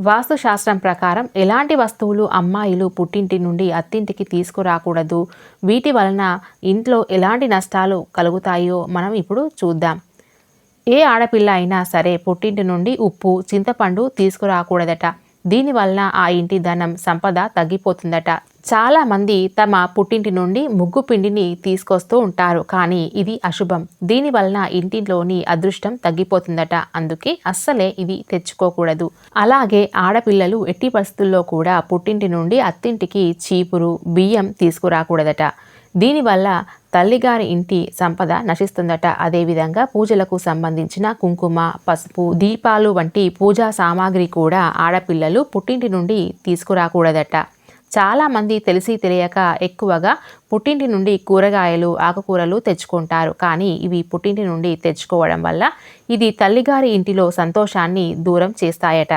వాస్తుశాస్త్రం ప్రకారం ఎలాంటి వస్తువులు అమ్మాయిలు పుట్టింటి నుండి అత్తింటికి తీసుకురాకూడదు? వీటి వలన ఇంట్లో ఎలాంటి నష్టాలు కలుగుతాయో మనం ఇప్పుడు చూద్దాం. ఏ ఆడపిల్ల అయినా సరే పుట్టింటి నుండి ఉప్పు చింతపండు తీసుకురాకూడదట. దీనివలన ఆ ఇంటి ధనం సంపద తగ్గిపోతుందట. చాలా మంది తమ పుట్టింటి నుండి ముగ్గు పిండిని తీసుకొస్తూ ఉంటారు కానీ ఇది అశుభం. దీని వలన ఇంటిలోని అదృష్టం తగ్గిపోతుందట. అందుకే అస్సలే ఇది తెచ్చుకోకూడదు. అలాగే ఆడపిల్లలు ఎట్టి పరిస్థితుల్లో కూడా పుట్టింటి నుండి అత్తింటికి చీపురు బియ్యం తీసుకురాకూడదట. దీనివల్ల తల్లిగారి ఇంటి సంపద నశిస్తుందట. అదేవిధంగా పూజలకు సంబంధించిన కుంకుమ పసుపు దీపాలు వంటి పూజా సామాగ్రి కూడా ఆడపిల్లలు పుట్టింటి నుండి తీసుకురాకూడదట. చాలామంది తెలిసి తెలియక ఎక్కువగా పుట్టింటి నుండి కూరగాయలు ఆకుకూరలు తెచ్చుకుంటారు. కానీ ఇవి పుట్టింటి నుండి తెచ్చుకోవడం వల్ల ఇది తల్లిగారి ఇంటిలో సంతోషాన్ని దూరం చేస్తాయట.